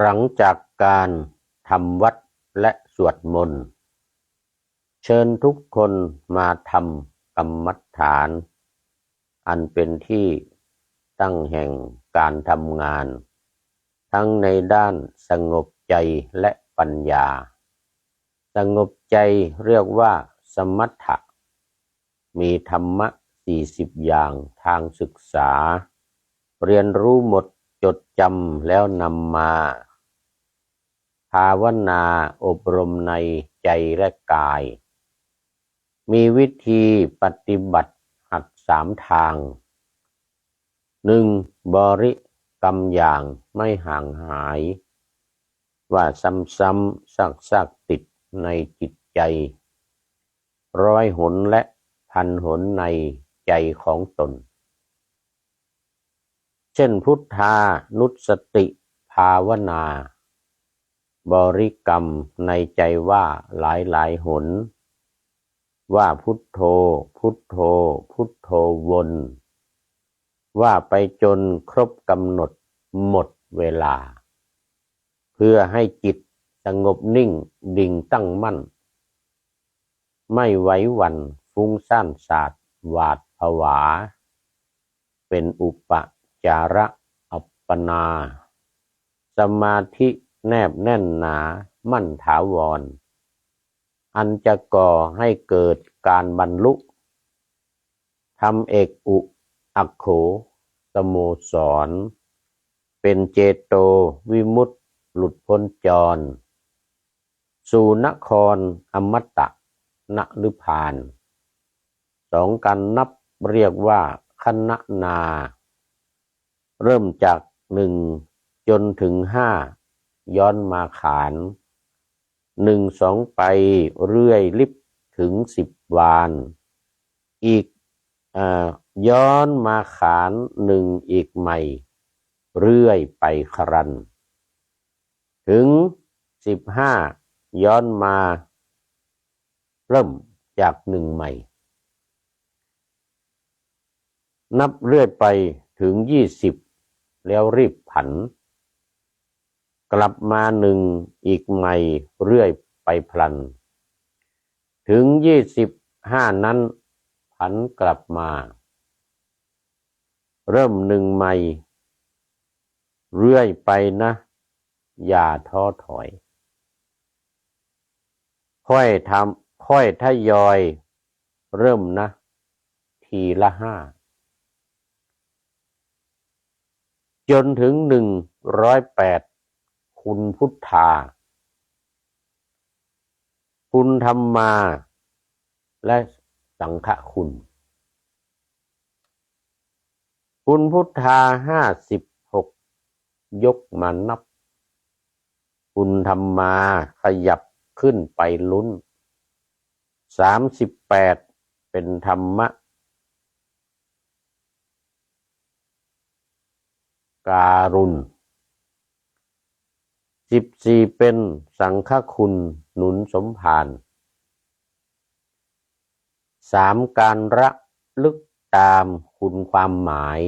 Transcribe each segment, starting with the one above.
หลังจากการทำวัดและสวดมนต์ เชิญทุกคนมาทำกรรมฐาน อันเป็นที่ตั้งแห่งการทำงาน ทั้งในด้านสงบใจและปัญญา สงบใจเรียกว่าสมถะ มีธรรมะสี่สิบอย่างทางศึกษา เรียนรู้หมดจดจำแล้วนำมาาวนาอบรมในใจและกาย มีวิธีปฏิบัติหักสามทางหนึ่งบริกรรมอย่างไม่ห่างหาย ว่าซ้ำๆซักๆติดในจิตใจ ร้อยหนและพันหนในใจของตน เช่นพุทธานุสติภาวนา บริกรรมในใจว่าหลายหลายหน ว่าพุทโธ พุทโธ พุทโธวน ว่าไปจนครบกำหนดหมดเวลา เพื่อให้จิตสงบนิ่งดิ่งตั้งมั่น ไม่ไหวหวันฟุ้งซ่านศาสตร์หวาดผวา เป็นอุปจาระอัปปนา สมาธิ แนบแน่นหนามั่นถาวร อันจะก่อให้เกิดการบรรลุทำเอกอุอักโขสโมสร เป็นเจโตวิมุตติหลุดพ้นจร สู่นครอมตะนฤพาน สองกันนับเรียกว่าคณะนา เริ่มจากหนึ่งจนถึงห้า ย้อนมาขานหนึ่งสองไปเรื่อยลิบถึงสิบวาน อีกอย้อนมาขานหนึ่งอีกใหม่ เรื่อยไปครัน ถึงสิบห้าย้อนมา เริ่มจากหนึ่งใหม่ นับเรื่อยไปถึงยี่สิบแล้วรีบผัน ลับมาหนึ่งอีกใหม่เรื่อยไปพลัน ถึงยี่สิบห้านั้นผันกลับมา เริ่มหนึ่งใหม่ เรื่อยไปนะ อย่าท้อถอย ค่อยทำค่อยทยอย เริ่มนะ ทีละห้าจนถึงหนึ่งร้อยแปด คุณพุทธา คุณธรรมา และสังฆคุณ คุณพุทธาห้าสิบหกยกมานับ คุณธรรมาขยับขึ้นไปลุ้นสามสิบแปดเป็นธรรมะการุณ สิบสี่เป็นสังฆคุณหนุนสมภารสามการระลึกตามคุณความหมาย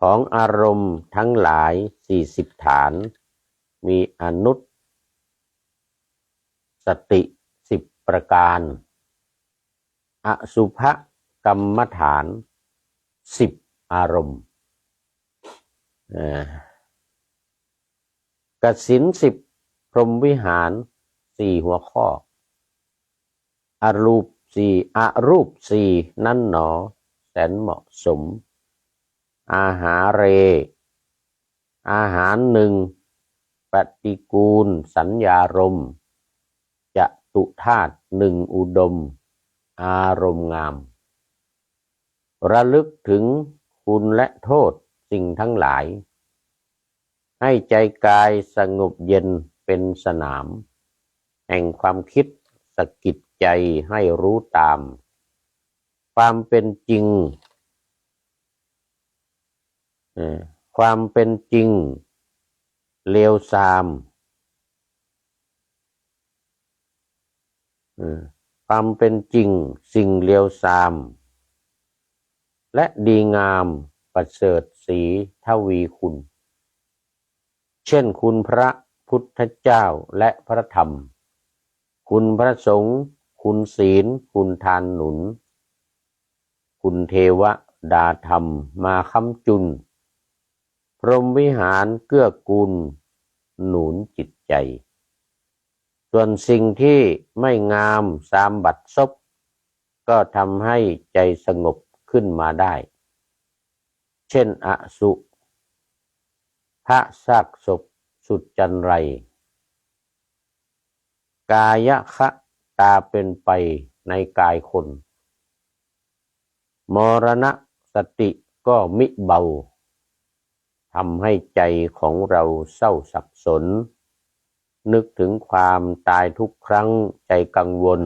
ของอารมณ์ทั้งหลายสี่สิบฐาน มีอนุตสติสิบประการ อสุภกรรมฐานสิบอารมณ์ กสินสิบพรหมวิหารสี่หัวข้อ อรูปสี่อรูปสี่นั่นหนอ แสนเหมาะสม อาหารเร อาหารหนึ่งปฏิกูล สัญญารมจะตุธาตุหนึ่งอุดม อารมณ์งาม ระลึกถึงคุณและโทษสิ่งทั้งหลาย ให้ใจกายสงบเย็นเป็นสนาม แห่งความคิดสกิดใจให้รู้ตาม ความเป็นจริง ความเป็นจริง เลวทรามความเป็นจริงสิ่งเลวทราม และดีงามประเสริฐสีทวีคุณ เช่นคุณพระพุทธเจ้าและพระธรรม คุณพระสงฆ์คุณศีล คุณทานหนุน คุณเทวดาธรรมมาค้ำจุน พรหมวิหารเกื้อกูล หนุนจิตใจ ส่วนสิ่งที่ไม่งามสามบัดซบก็ทำให้ใจสงบขึ้นมาได้ เช่นอสุ พระซากศพสุดจันไร กายคะตาเป็นไปในกายคน มรณะสติก็มิเบาทำให้ใจของเราเศร้าสับสน นึกถึงความตายทุกครั้งใจกังวล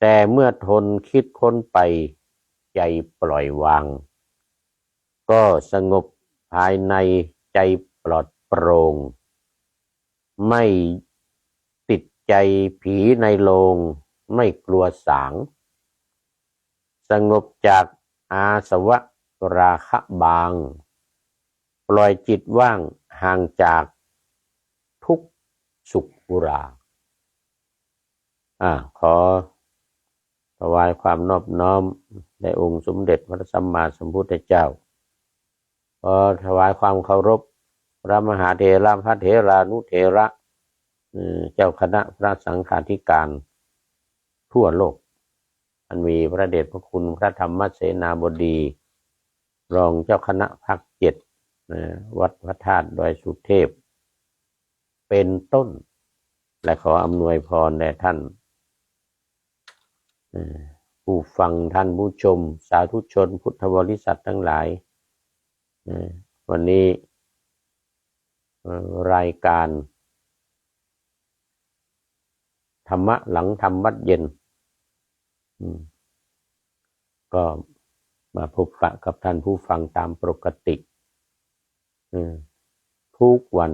แต่เมื่อทนคิดค้นไปใจปล่อยวาง ก็สงบ ภายในใจปลอดโปร่งไม่ติดใจผีในโลง ไม่กลัวสาง สงบจากอาสวะราคะบาง ปล่อยจิตว่างห่างจากทุกสุขุราอ่าขอถวายความนอบน้อมในองค์สมเด็จพระสัมมาสัมพุทธเจ้า ขอถวายความเคารพพระมหาเถระพระเถรานุเถระเจ้าคณะพระสังฆาธิการ ทั่วโลกอันมีพระเดชพระคุณพระธรรมเสนาบดี รองเจ้าคณะภาคเจ็ดวัดพระธาตุดอยสุเทพ เป็นต้น และขออำนวยพรแด่ท่านผู้ฟังท่านผู้ชม สาธุชนพุทธบริษัททั้งหลาย วันนี้รายการ ธรรมะหลังทำวัดเย็น ก็มาพบปะกับท่านผู้ฟังตามปกติทุกวัน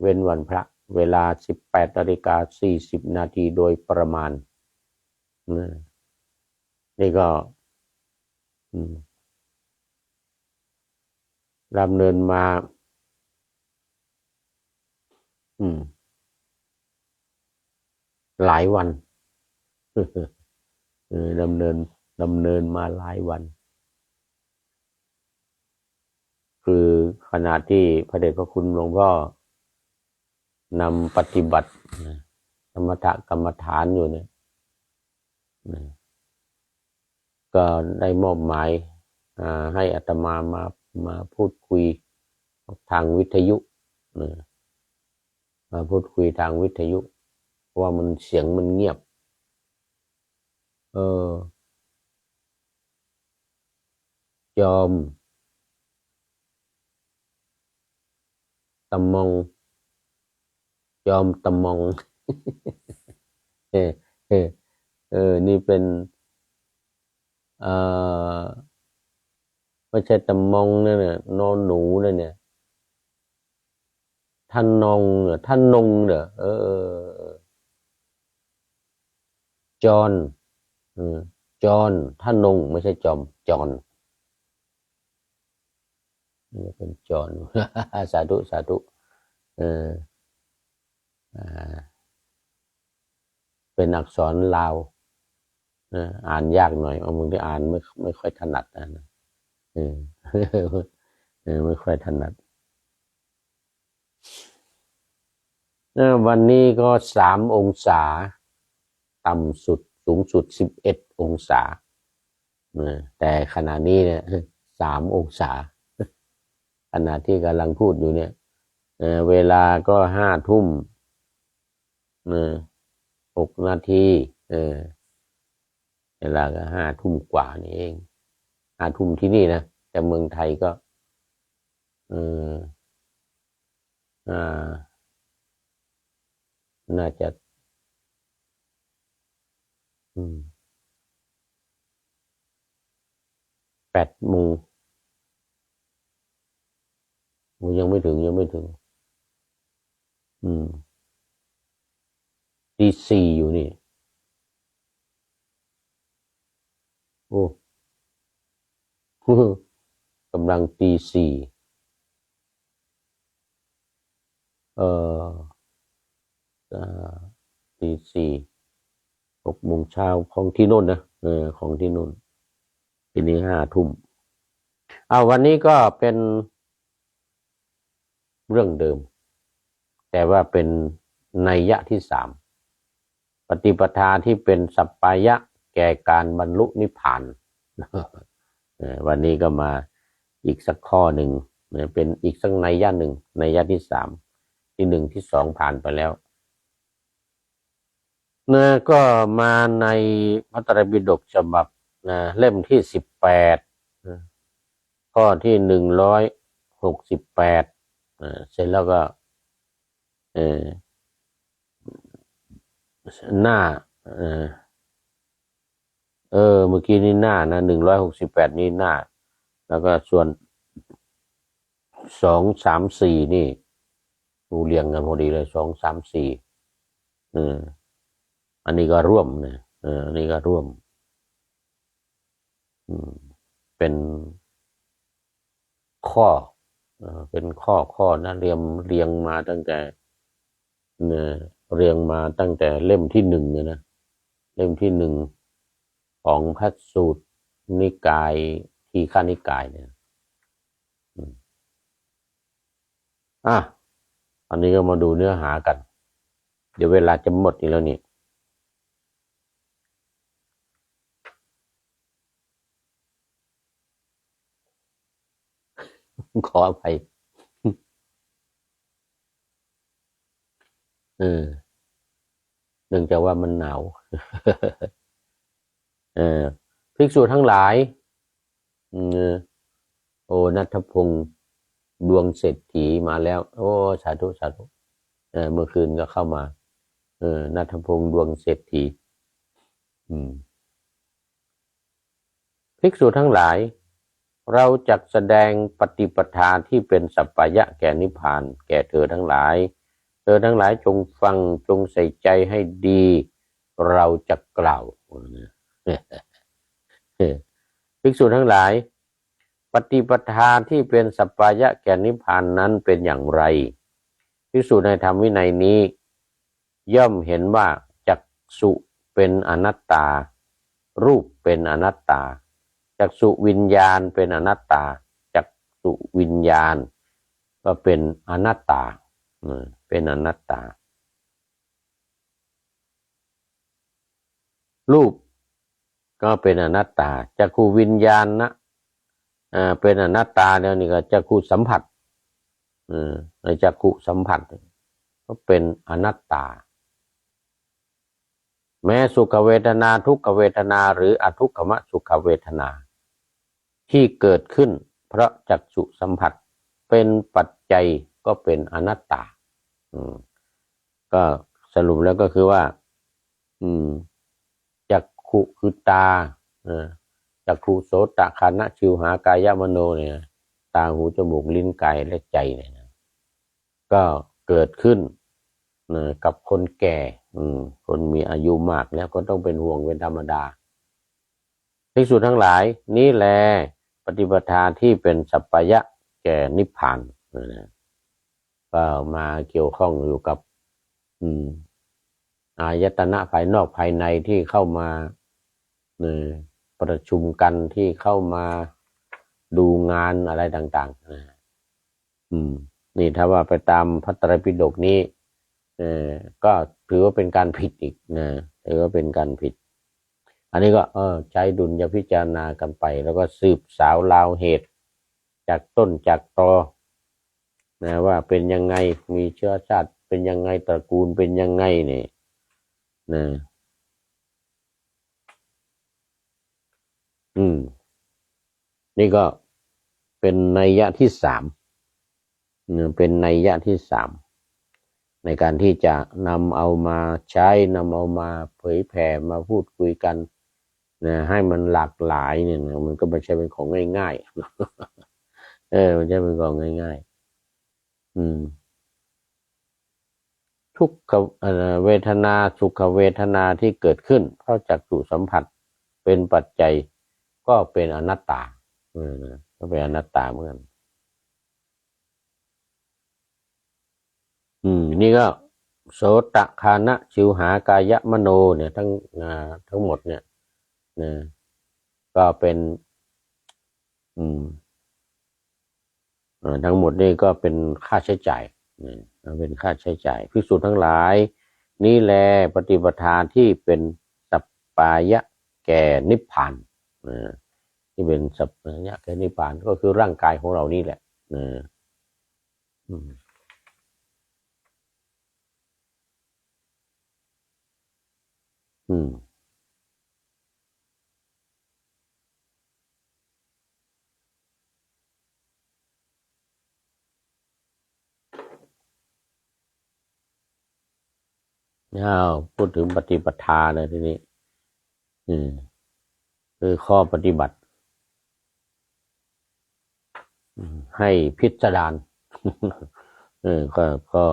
เว้นวันพระ เวลา 18นาฬิกา40 นาทีโดยประมาณ นี่ก็ ดำเนินมา อืม หลายวันดำเนินดำเนินมาหลายวัน คือขณะที่พระเดชพระคุณหลวงพ่อนำปฏิบัติธรรมะกรรมฐานอยู่เนี่ยก็ได้มอบหมายให้อัตมามา มาพูดคุยทางวิทยุมาพูดคุยทางวิทยุ ว่ามันเสียงมันเงียบ เออยอมตะมองยอมตะมอง เออเออเออ นี่เป็น เอ่อ ไม่ใช่ตะมองนั่นน่ะนอนหนูนั่เนี่ยท่านนงเหรอท่านนงเหรอเออจอนจอนท่านนงไม่ใช่จอมจอนนี่เป็นจอนสาธุสาธุเออเป็นอักษรลาวอ่านยากหน่อยเอามึงที่อ่านไม่ไม่ค่อยถนัดนะ เออไม่ค่อยถนัดวันนี้ก็สามองศา ต่ำสุดสูงสุดสิบเอ็ดองศาแต่ขณะนี้เนี่ยสามองศา ขณะที่กำลังพูดอยู่เนี่ยเวลาก็ห้าทุ่มหกนาทีเวลาก็ห้าทุ่มกว่านี่เอง ห้าทุ่มที่นี่นะ แต่เมืองไทยก็เอออ่า น่าจะ อืมแปดโมงยังไม่ถึงยังไม่ถึง อืมตีสี่อยู่นี่ โอ้ กำลังตีสี่เอ่อตีสี่หกโมงเช้าของที่นู่นนะเออของที่นู่นทีนี้ห้าทุ่มเอาวันนี้ก็เป็นเรื่องเดิม แต่ว่าเป็นนัยยะที่สามปฏิปทาที่เป็นสัปปายะแก่การบรรลุนิพพาน วันนี้ก็มาอีกสักข้อหนึ่งเป็นอีกสักในยยะหนึ่งในยยะที่สามที่หนึ่งที่สองผ่านไปแล้วนะก็มาในพระตรปิฎกฉบับนะเล่มที่สิบแปดข้อที่หนึ่งร้อยหกสิบแปดเสร็จแล้วก็เออหน้า เออ เมื่อกี้นี่หน้านะหนึ่งร้อยหกสิบแปดนี่หน้า แล้วก็ส่วนสองสามสี่นี่ดูเรียงกันพอดีเลยสองสามสี่เอออันนี้ก็ร่วมเนี่ยเอออันนี้ก็ร่วม อืม เป็นข้อเป็นข้อข้อนะเรียงเรียงมาตั้งแต่เนี่ยเรียงมาตั้งแต่เล่มที่หนึ่งเนี่ยนะเล่มที่หนึ่ง ของพระสูตรนิกายทีฆานิกายเนี่ยอะอันนี้ก็มาดูเนื้อหากัน เดี๋ยวเวลาจะหมดอีกแล้วนี่ขออภัยเออเนื่องจากว่ามันหนาว ภิกษุทั้งหลายโอนัทพงศ์ดวงเศรษฐีมาแล้ว โอ้สาธุสาธุเออเมื่อคืนก็เข้ามา เออนัทพงศ์ดวงเศรษฐีอืมภิกษุทั้งหลาย เราจักแสดงปฏิปทาที่เป็นสัปปายะแก่นิพพาน แก่เธอทั้งหลาย เธอทั้งหลายจงฟังจงใส่ใจให้ดี เราจะกล่าว ภิกษุทั้งหลาย ปฏิปทาที่เป็นสัปปายะแก่นิพพานนั้นเป็นอย่างไร ภิกษุในธรรมวินัยนี้ ย่อมเห็นว่าจักสุเป็นอนัตตา รูปเป็นอนัตตาจักสุวิญญาณเป็นอนัตตาจักสุวิญญาณก็เป็นอนัตตาเออเป็นอนัตตา รูป ก็เป็นอนัตตาจักขูวิญญาณนะอ่าเป็นอนัตตาแล้วนี่ก็จักขูสัมผัสเออในจักขูสัมผัส ก็เป็นอนัตตา แม้สุขเวทนาทุกขเวทนา หรืออทุกขมสุขเวทนา ที่เกิดขึ้น เพราะจักสุสัมผัสเป็นปัจจัยก็เป็นอนัตตา อืมก็สรุปแล้วก็คือว่า อืม ขุคือตาจักขุโสตะคานะชิวหากายมโนเนี่ย ตาหูจมูกลิ้นกายและใจเนี่ยนะก็เกิดขึ้นนะกับคนแก่ อืม คนมีอายุมากแล้วก็ต้องเป็นห่วงเป็นธรรมดาภิกษุทั้งหลาย นี่แหละปฏิปทาที่เป็นสัปปายะแก่นิพพานนะก็มาเกี่ยวข้องอยู่กับ อืม อายตนะภายนอกภายในที่เข้ามาเนี่ยประชุมกันที่เข้ามาดูงานอะไรต่างๆนะอืม นี่ถ้าว่าไปตามพระไตรปิฎกนี้เออก็ถือว่าเป็นการผิดอีกนะถือว่าเป็นการผิด อันนี้ก็ เออ ใช้ดุลยพิจารณากันไป แล้วก็สืบสาวราวเหตุ จากต้นจากตอนะว่าเป็นยังไงมีเชื้อชาติเป็นยังไงตระกูลเป็นยังไงเนี่ย นะ อืม นี่ก็เป็นนัยยะที่สามเนี่ยเป็นนัยยะที่สามในการที่จะนำเอามาใช้นำเอามาเผยแผ่มาพูดคุยกันนะให้มันหลากหลายเนี่ยนะมันก็ไม่ใช่เป็นของง่ายๆ เออ มันใช่เป็นของง่าย ๆ อืม ทุกขเวทนาสุขเวทนาที่เกิดขึ้น เพราะจักสุสัมผัสเป็นปัจจัยก็เป็นอนัตตาก็เป็นอนัตตาเหมือนกันอืม นี่ก็โสตคานะชิวหากายะมโน เนี่ย ทั้งทั้งหมดเนี่ยนะก็เป็น อืมทั้งหมดนี่ก็เป็นค่าใช้จ่าย เป็นค่าใช้จ่ายพิสูจน์ทั้งหลาย นี่แลปฏิปทาที่เป็นสัปปายะแก่นิพพานที่เป็นสัปปายะแก่นิพพานก็คือร่างกายของเรานี่แหละอืมอ้า วพูดถึงปฏิปทาเลยทีนี้ อืม คือข้อปฏิบัติ ให้พิจารณาเออก็ก็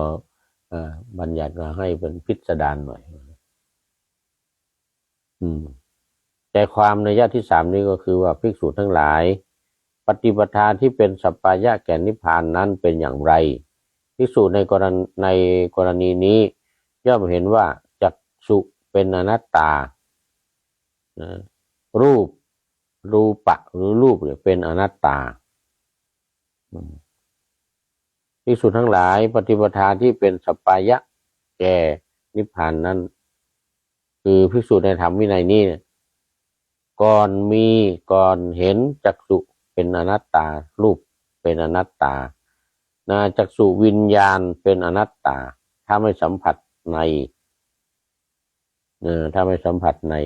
บัญญัติมาให้เป็นพิจารหน่อย อืม แต่ความในยะที่สามนี้ก็คือว่าภิกษุทั้งหลาย ปฏิปทาที่เป็นสัปปายะแก่นิพพานนั้นเป็นอย่างไรภิกษุในกรณีในกรณีนี้ ย่อมเห็นว่าจักสุเป็นอนัตตา รูปรูปะหรือรูปเนี่ยเป็นอนัตตาภิกษุทั้งหลายปฏิปทาที่เป็นสปายะแก่นิพพานนั้น คือภิกษุในธรรมวินัยนี้ก่อนมีก่อนเห็นจักสุเป็นอนัตตา รูปเป็นอนัตตา นาจักสุวิญญาณเป็นอนัตตา ถ้าไม่สัมผัส ในเออถ้าไม่สัมผัสใน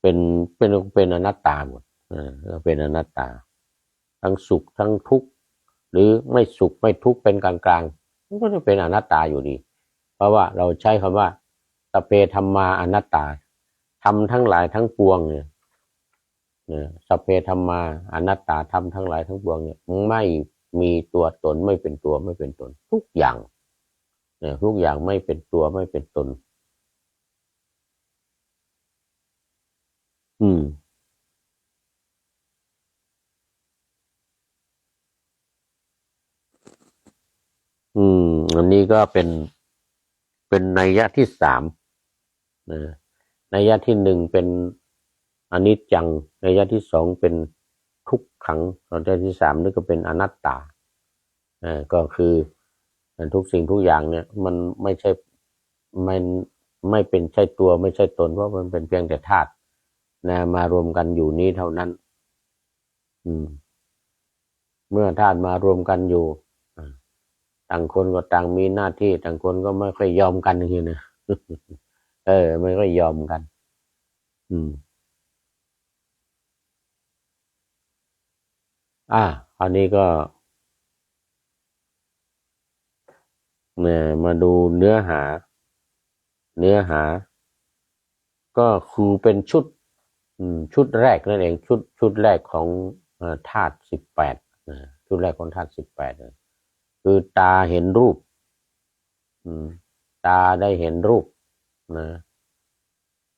เป็นเป็นเป็นอนัตตาหมดเออเป็นอนัตตา ทั้งสุขทั้งทุกข์หรือไม่สุขไม่ทุกข์เป็นกลางกลางมันก็จะเป็นอนัตตาอยู่ดี เพราะว่าเราใช้คำว่าสเปธรรมาอนัตตาทำทั้งหลายทั้งปวงเนี่ยสเปธรรมาอนัตตาทำทั้งหลายทั้งปวงเนี่ยไม่มีตัวตนไม่เป็นตัวไม่เป็นตน ทุกอย่าง ทุกอย่างไม่เป็นตัวไม่เป็นตน อืม อืม อันนี้ก็เป็นเป็นนัยยะที่สามนะนัยยะที่หนึ่งเป็นอนิจจังนัยยะที่สองเป็นทุกขังนัยยะที่สามนี่ก็เป็นอนัตตาอ่าก็คือ ทุกสิ่งทุกอย่างเนี่ย มันไม่ใช่มันไม่เป็นใช่ตัวไม่ใช่ตนเพราะมันเป็นเพียงแต่ธาตุนะมารวมกันอยู่นี้เท่านั้น อืม เมื่อธาตุมารวมกันอยู่ต่างคนก็ต่างมีหน้าที่ ต่างคนก็ไม่ค่อยยอมกันอย่างนี้นะเออ ไม่ค่อยยอมกัน อืม อ่าคราวนี้ก็ เนี่ยมาดูเนื้อหา เนื้อหา ก็คือเป็นชุดชุดแรกนั่นเองชุดชุดแรกของธาตุสิบแปดชุดแรกของธาตุสิบแปดคือตาเห็นรูปตาได้เห็นรูปนะ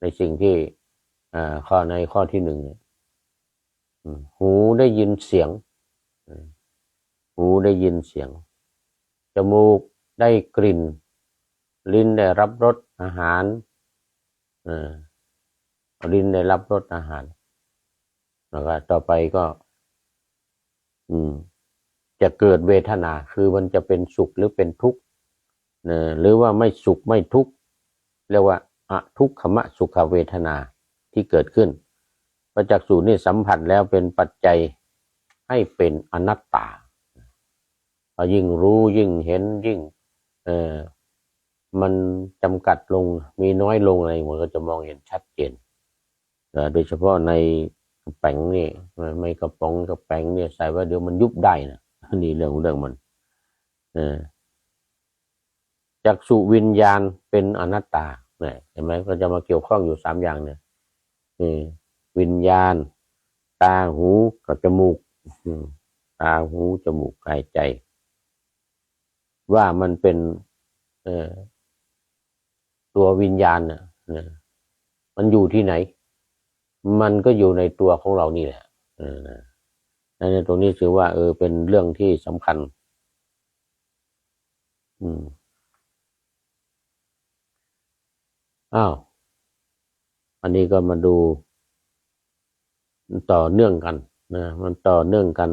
ในสิ่งที่ข้อในข้อที่หนึ่งเนี่ยหูได้ยินเสียง หูได้ยินเสียง จมูก ได้กลิ่น ลิ้นได้รับรสอาหารอลิ้นได้รับรสอาหาร แล้วก็ต่อไปก็ อืม จะเกิดเวทนา คือมันจะเป็นสุขหรือเป็นทุกข์หรือว่าไม่สุขไม่ทุกข์เรียกว่าอะทุกขมะสุขเวทนาที่เกิดขึ้นประจักษ์สูนี่สัมผัสแล้วเป็นปัจจัยให้เป็นอนัตตา ยิ่งรู้ยิ่งเห็นยิ่ง เออมันจำกัดลงมีน้อยลงอะไรมันก็จะมองเห็นชัดเจนโดยเฉพาะในกระแป้งนี่ไม่กระป๋องกระแป้งเนี่ยใส่ว่าเดี๋ยวมันยุบได้นะนี่เรื่องเรื่องมันเออจากสุวิญญาณเป็นอนัตตาเนี่ยเห็นไหมก็จะมาเกี่ยวข้องอยู่สามอย่างเนี่ยวิญญาณ ตาหูกับจมูกตาหูจมูกกายใจ ว่ามันเป็นตัววิญญาณนี่ยมันอยู่ที่ไหน มันก็อยู่ในตัวของเรานี่แหละเออในตรงนี้ถือว่า เออ เป็นเรื่องที่สำคัญ อืมอ้าว อันนี้ก็มาดูต่อเนื่องกันนะ มันต่อเนื่องกัน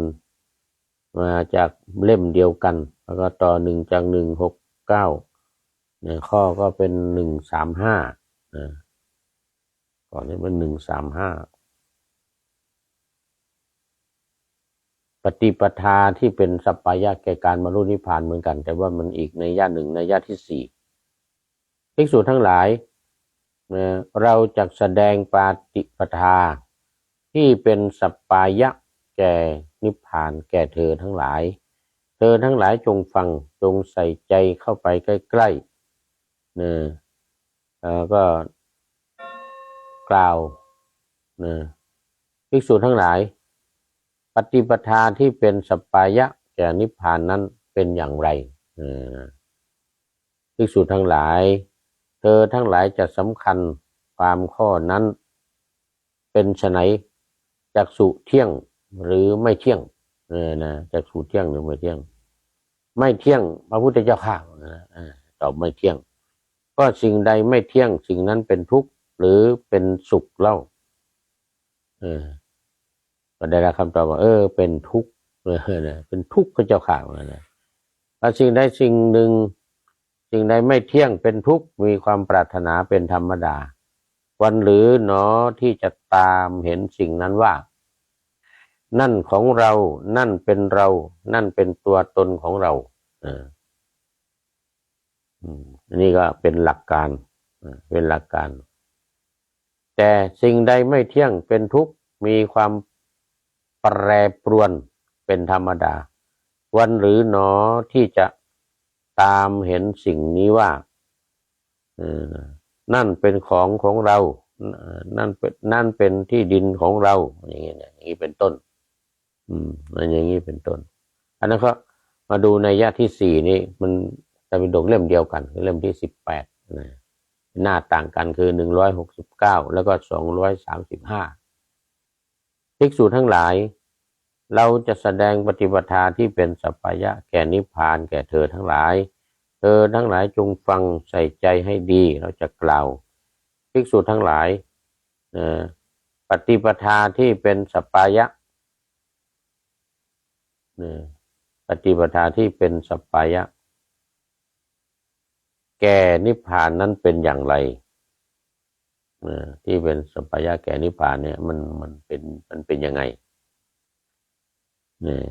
มาจากเล่มเดียวกัน แล้วก็ต่อหนึ่งจากหนึ่งหกเก้าเนี่ยข้อก็เป็นหนึ่งสามห้านะก่อนนี้เป็นหนึ่งสามห้าปฏิปทาที่เป็นสัปายะแก่การบรรลุนิพพานเหมือนกัน แต่ว่ามันอีกในย่าหนึ่งในย่าที่สี่ภิกษุทั้งหลายเราจะแสดงปฏิปทาที่เป็นสัปายะแก่นิพพานแก่เธอทั้งหลาย เธอทั้งหลายจงฟังจงใส่ใจเข้าไปใกล้ๆนะก็กล่าวนะภิกษุทั้งหลาย ปฏิปทาที่เป็นสัปปายะแก่นิพพานนั้นเป็นอย่างไรภิกษุทั้งหลาย เธอทั้งหลายจะสำคัญความข้อนั้น เป็นไฉนจากสุเที่ยงหรือไม่เที่ยงเออนะจากสุเที่ยงหรือไม่เที่ยง ไม่เที่ยงพระพุทธเจ้าข้าวตอบไม่เที่ยง ก็สิ่งใดไม่เที่ยงสิ่งนั้นเป็นทุกข์หรือเป็นสุขเล่าเออก็ได้รับคำตอบว่า เออ เป็นทุกข์เออนะเป็นทุกข์พระเจ้าข่าวนะถ้าสิ่งใดสิ่งหนึ่ง สิ่งใดไม่เที่ยงเป็นทุกข์มีความปรารถนาเป็นธรรมดา วันหรือหนอที่จะตามเห็นสิ่งนั้นว่า นั่นของเรา นั่นเป็นเรา นั่นเป็นตัวตนของเราอ่าอันนี้ก็เป็นหลักการเป็นหลักการ แต่สิ่งใดไม่เที่ยงเป็นทุกข์มีความแปรปรวนเป็นธรรมดา วันหรือหนอที่จะตามเห็นสิ่งนี้ว่านั่นเป็นของของเรา นั่นเป็นนั่นเป็นที่ดินของเรา อย่างนี้อย่างนี้เป็นต้น อืมอย่างนี้เป็นต้น อันนั้นก็มาดูในยะที่สี่นี่มันจะเป็นดกเล่มเดียวกันเล่มที่สิบแปดนะหน้าต่างกันคือหนึ่งร้อยหกสิบเก้าแล้วก็สองร้อยสามสิบห้าภิกษุทั้งหลาย เราจะแสดงปฏิปทาที่เป็นสัพยะแก่นิพพานแก่เธอทั้งหลาย เธอทั้งหลายจงฟังใส่ใจให้ดีเราจะกล่าวภิกษุทั้งหลายปฏิปทาที่เป็นสัพยะ ปฏิปทาที่เป็นสัพพยะ แก่นิพพานนั้นเป็นอย่างไรที่เป็นสัพยะแก่นิพพานเนี่ยมันมันเป็นมันเป็นยังไงเนี่ย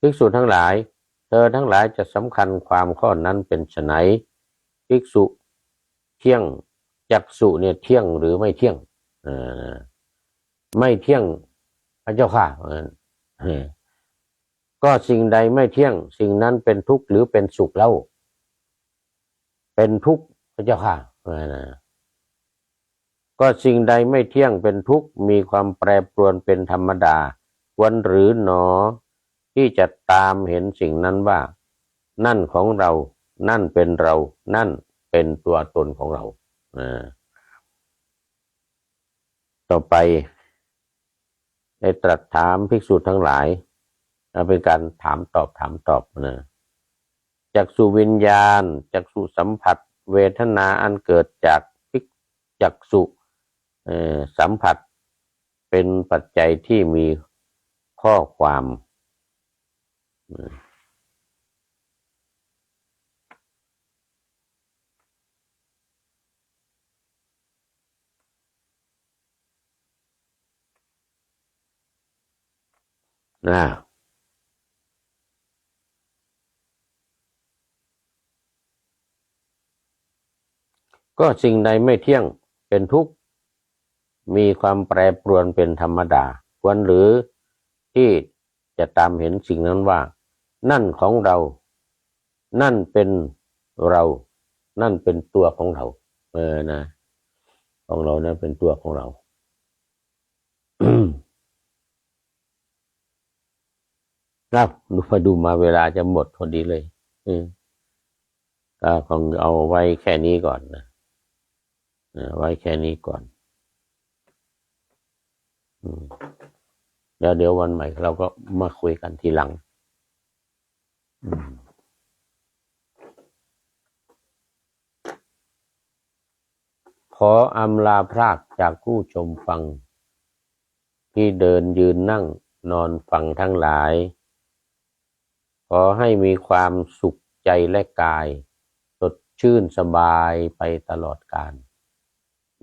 ภิกษุทั้งหลาย เธอทั้งหลายจะสำคัญความข้อนั้นเป็นไฉนภิกษุเที่ยงจักสุเนี่ยเที่ยงหรือไม่เที่ยงไม่เที่ยงพระเจ้าค่ะ ก็สิ่งใดไม่เที่ยง สิ่งนั้นเป็นทุกข์หรือเป็นสุขแล้วเป็นทุกข์พระเจ้าค่ะก็สิ่งใดไม่เที่ยงเป็นทุกข์มีความแปรปรวนเป็นธรรมดา วันหรือหนอ ที่จะตามเห็นสิ่งนั้นว่า นั่นของเรา นั่นเป็นเรา นั่นเป็นตัวตนของเราต่อไป ได้ตรัสถามภิกษุทั้งหลาย เป็นการถามตอบถามตอบนะจากสุวิญญาณจากสุสัมผัส เวทนาอันเกิดจากพิกจากสุสัมผัส เป็นปัจจัยที่มีข้อความนะ ก็สิ่งใดไม่เที่ยงเป็นทุกข์มีความแปรปรวนเป็นธรรมดา ควรหรือที่จะตามเห็นสิ่งนั้นว่า นั่นของเรา นั่นเป็นเรา นั่นเป็นตัวของเรา เออนะของเรานะเป็นตัวของเราครับดูมาดูมาเวลาจะหมดพอดีเลย อืมก็คงเอาไว้แค่นี้ก่อนนะ ไว้แค่นี้ก่อนแล้วเดี๋ยววันใหม่เราก็มาคุยกันทีหลังขออำลาพรากจากผู้ชมฟัง ที่เดินยืนนั่งนอนฟังทั้งหลาย ขอให้มีความสุขใจและกาย สดชื่นสบายไปตลอดกาล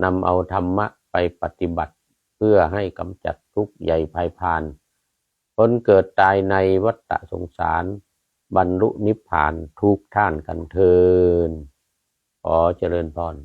นำเอาธรรมะไปปฏิบัติ เพื่อให้กำจัดทุกข์ใหญ่ภายพานพ้นเกิดตายในวัฏสงสาร บรรลุนิพพานทุกท่านกันเทินขอเจริญพร